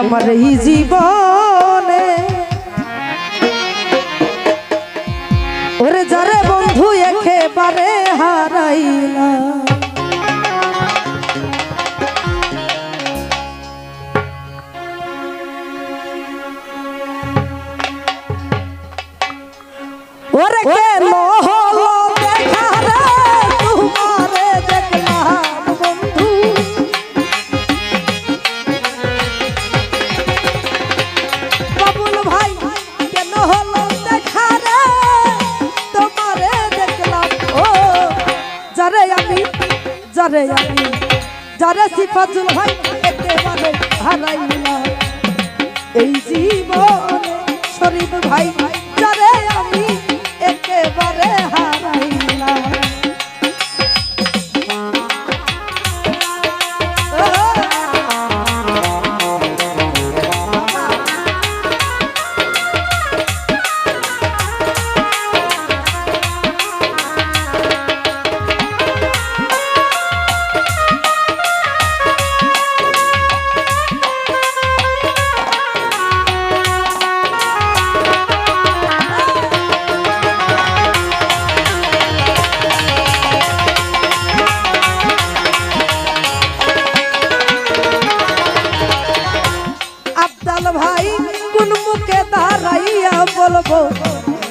আমার এই জীবনে। যারে আমি যারে সিফাতুল ভাই একেবারে হারাইলাম এই জীবনে শরীফ ভাই যারে আমি একেবারে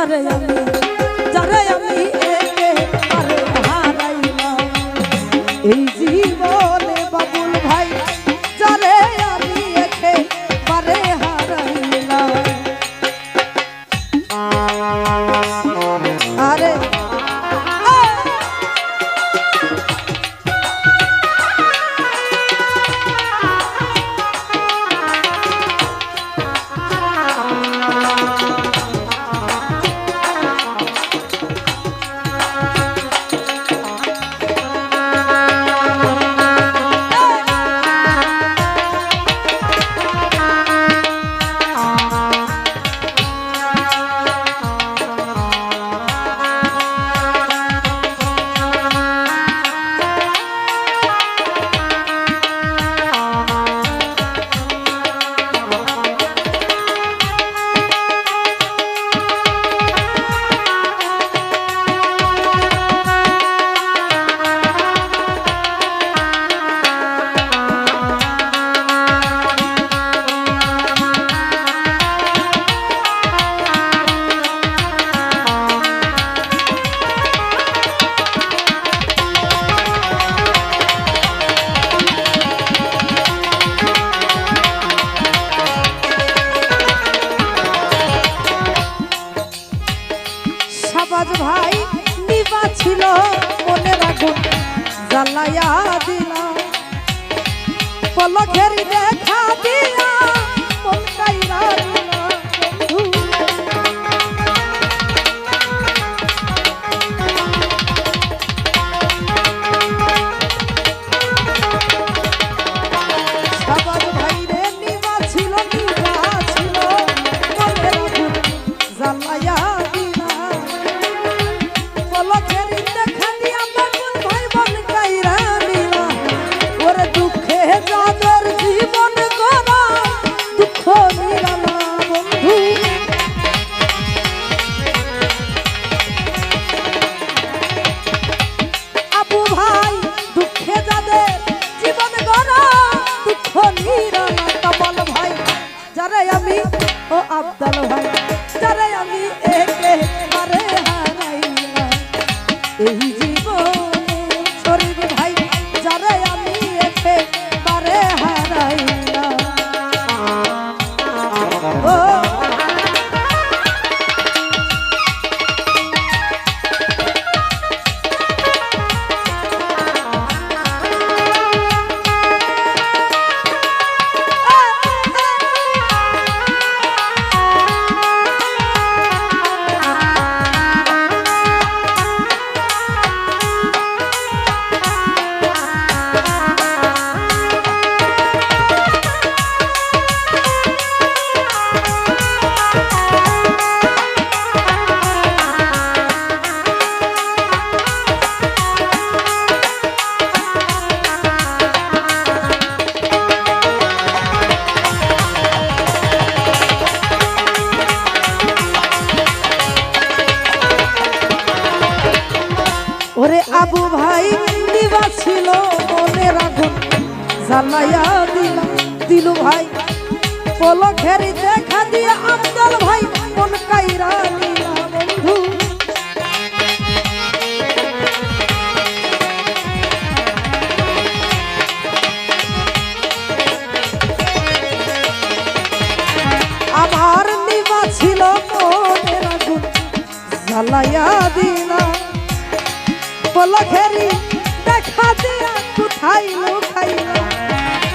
যারে আমি যারে আমি জ্বালাইয়া দিলা পলকের দেখা যারে আমি ও আব্দাল ভাই আমি একে বারে হারাইলাম। জ্বালাইয়া দিলা, দিলু ভাই পলখেরি দেখা দিয়া আফজাল ভাই মন কাইরা নিলা বন্ধু। আমার নিবা ছিল মনের আগুন, জ্বালাইয়া দিলা। পলখেরি দেখা দিয়া কোথায় লুকাইলা?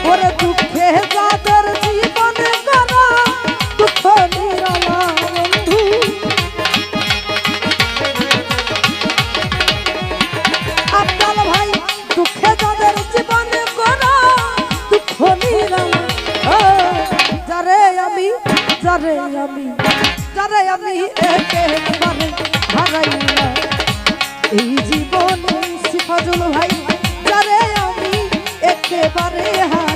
ওরে দুঃখে যাদের জীবনে করা দুঃখ নিরালা বন্ধু। আব্দাল ভাই, দুঃখে যাদের জীবনে করা দুঃখ নিরালা যারে আমি যারে আমি যারে আমি একেবারে হারাইলাম এই জীবনে সিফাজুল ভাই, যারে আমি একেবারে হারাইলাম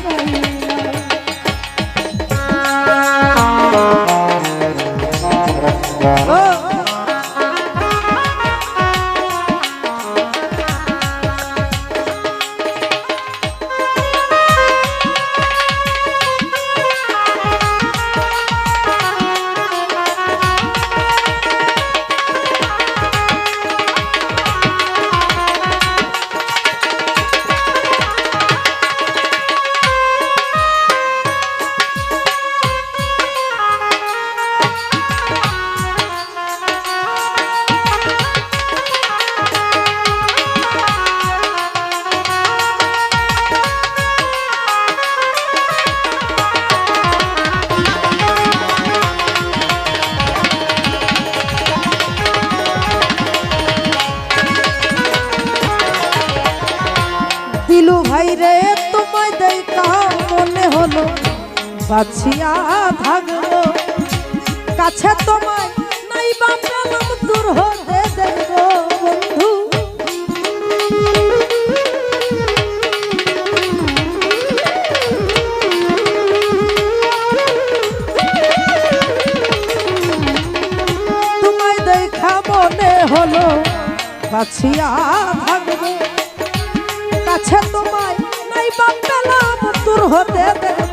বাছিয়া থাকব। কাছে তোমায় নাই বা পেলাম দূর হতে দেখব, বন্ধু। তোমায় দেখা মনে হলো, বাছিয়া থাকব। কাছে তোমায় নাই বা পেলাম দূর হতে দেখব।